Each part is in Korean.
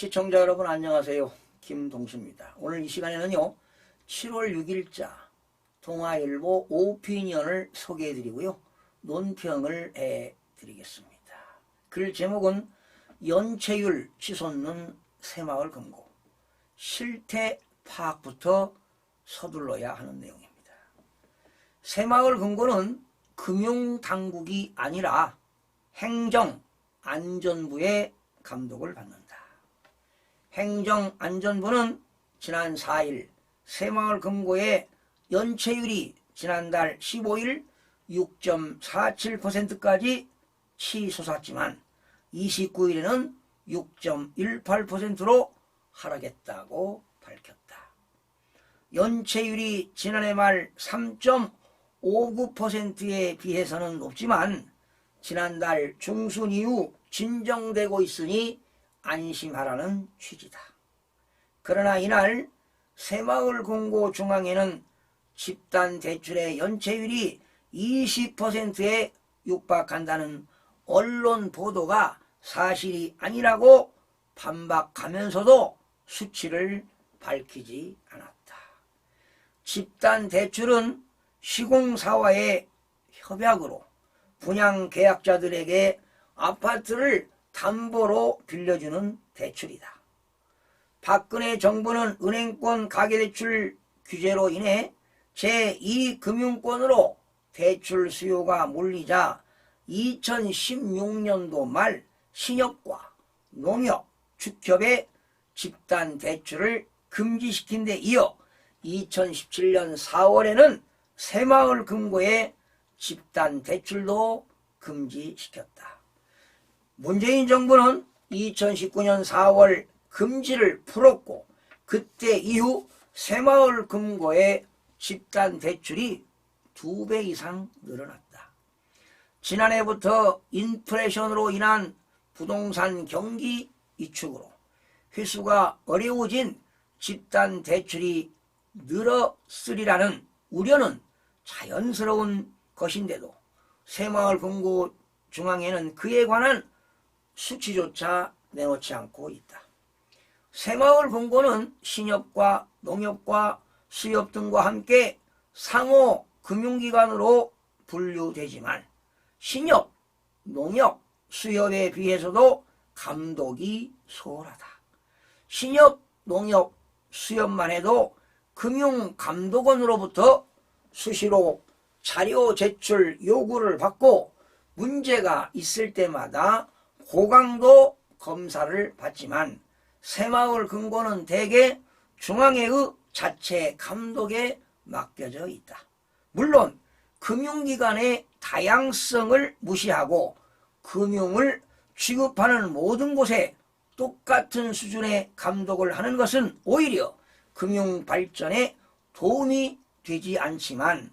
시청자 여러분 안녕하세요. 김동수입니다. 오늘 이 시간에는요. 7월 6일자 동아일보 오피니언을 소개해드리고요. 논평을 해드리겠습니다. 글 제목은 연체율 치솟는 새마을 금고 실태 파악부터 서둘러야 하는 내용입니다. 새마을 금고는 금융당국이 아니라 행정안전부의 감독을 받는다. 행정안전부는 지난 4일 새마을 금고의 연체율이 지난달 15일 6.47%까지 치솟았지만 29일에는 6.18%로 하락했다고 밝혔다. 연체율이 지난해 말 3.59%에 비해서는 높지만 지난달 중순 이후 진정되고 있으니 안심하라는 취지다. 그러나 이날 새마을 공고 중앙에는 집단 대출의 연체율이 20%에 육박한다는 언론 보도가 사실이 아니라고 반박하면서도 수치를 밝히지 않았다. 집단 대출은 시공사와의 협약으로 분양 계약자들에게 아파트를 담보로 빌려주는 대출이다. 박근혜 정부는 은행권 가계대출 규제로 인해 제2금융권으로 대출 수요가 몰리자 2016년도 말 신협과 농협, 축협의 집단 대출을 금지시킨 데 이어 2017년 4월에는 새마을 금고의 집단 대출도 금지시켰다. 문재인 정부는 2019년 4월 금지를 풀었고 그때 이후 새마을 금고의 집단 대출이 두배 이상 늘어났다. 지난해부터 인플레이션으로 인한 부동산 경기 위축으로 회수가 어려워진 집단 대출이 늘었으리라는 우려는 자연스러운 것인데도 새마을 금고 중앙에는 그에 관한 수치조차 내놓지 않고 있다. 새마을 금고는 신협과 농협과 수협 등과 함께 상호 금융기관으로 분류되지만 신협, 농협, 수협에 비해서도 감독이 소홀하다. 신협, 농협, 수협만 해도 금융감독원으로부터 수시로 자료 제출 요구를 받고 문제가 있을 때마다 고강도 검사를 받지만 새마을 금고는 대개 중앙회의 자체 감독에 맡겨져 있다. 물론 금융기관의 다양성을 무시하고 금융을 취급하는 모든 곳에 똑같은 수준의 감독을 하는 것은 오히려 금융 발전에 도움이 되지 않지만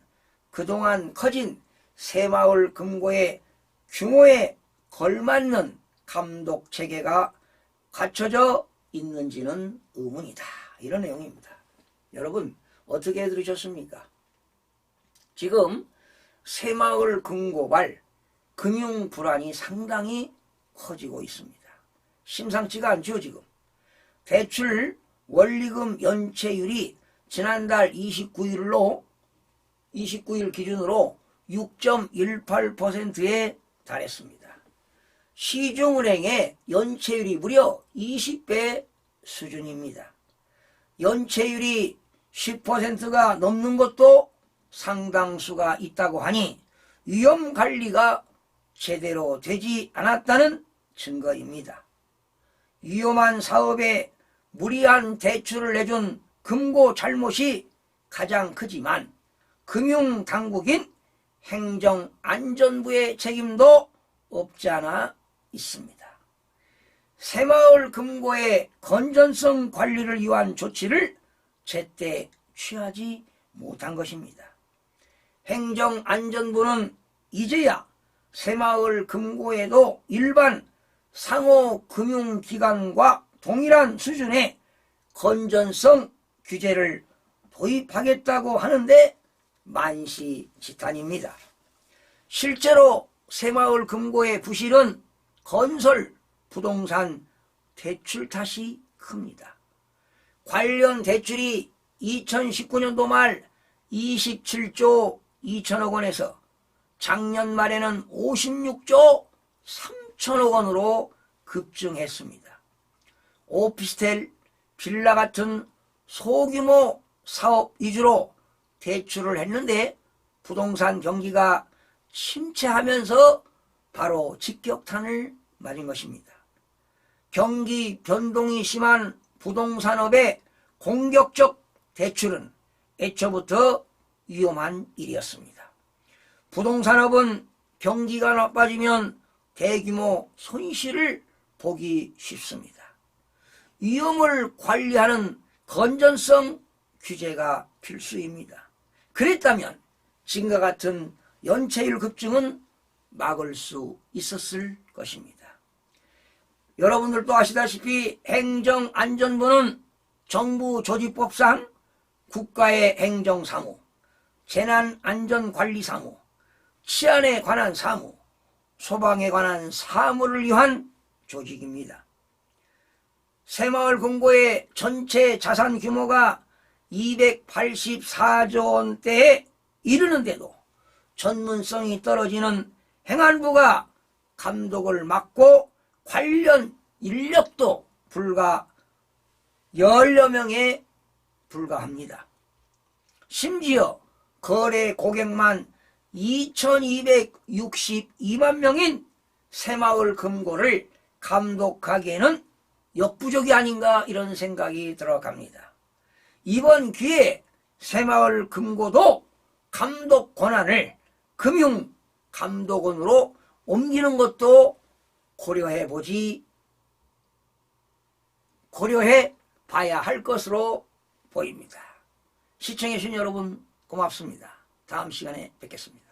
그동안 커진 새마을 금고의 규모에 걸맞는 감독 체계가 갖춰져 있는지는 의문이다. 이런 내용입니다. 여러분 어떻게 들으셨습니까? 지금 새마을 금고발 금융 불안이 상당히 커지고 있습니다. 심상치가 않죠 지금. 대출 원리금 연체율이 지난달 29일로 29일 기준으로 6.18%에 달했습니다. 시중은행의 연체율이 무려 20배 수준입니다. 연체율이 10%가 넘는 것도 상당수가 있다고 하니 위험 관리가 제대로 되지 않았다는 증거입니다. 위험한 사업에 무리한 대출을 내준 금고 잘못이 가장 크지만 금융당국인 행정안전부의 책임도 없지 않아 있습니다. 새마을 금고의 건전성 관리를 위한 조치를 제때 취하지 못한 것입니다. 행정안전부는 이제야 새마을 금고에도 일반 상호 금융기관과 동일한 수준의 건전성 규제를 도입하겠다고 하는데 만시지탄입니다. 실제로 새마을 금고의 부실은 건설, 부동산, 대출 탓이 큽니다. 관련 대출이 2019년도 말 27조 2천억 원에서 작년 말에는 56조 3천억 원으로 급증했습니다. 오피스텔, 빌라 같은 소규모 사업 위주로 대출을 했는데 부동산 경기가 침체하면서 바로 직격탄을 맞은 것입니다. 경기 변동이 심한 부동산업의 공격적 대출은 애초부터 위험한 일이었습니다. 부동산업은 경기가 나빠지면 대규모 손실을 보기 쉽습니다. 위험을 관리하는 건전성 규제가 필수입니다. 그랬다면 지금과 같은 연체율 급증은 막을 수 있었을 것입니다. 여러분들도 아시다시피 행정안전부는 정부 조직법상 국가의 행정사무, 재난안전관리사무, 치안에 관한 사무, 소방에 관한 사무를 위한 조직입니다. 새마을 금고의 전체 자산 규모가 284조 원대에 이르는데도 전문성이 떨어지는 행안부가 감독을 맡고 관련 인력도 불과 10여 명에 불과합니다. 심지어 거래 고객만 2262만 명인 새마을 금고를 감독하기에는 역부족이 아닌가 이런 생각이 들어갑니다. 이번 기회에 새마을 금고도 감독 권한을 금융 감독원으로 옮기는 것도 고려해 보지 고려해 봐야 할 것으로 보입니다. 시청해 주신 여러분 고맙습니다. 다음 시간에 뵙겠습니다.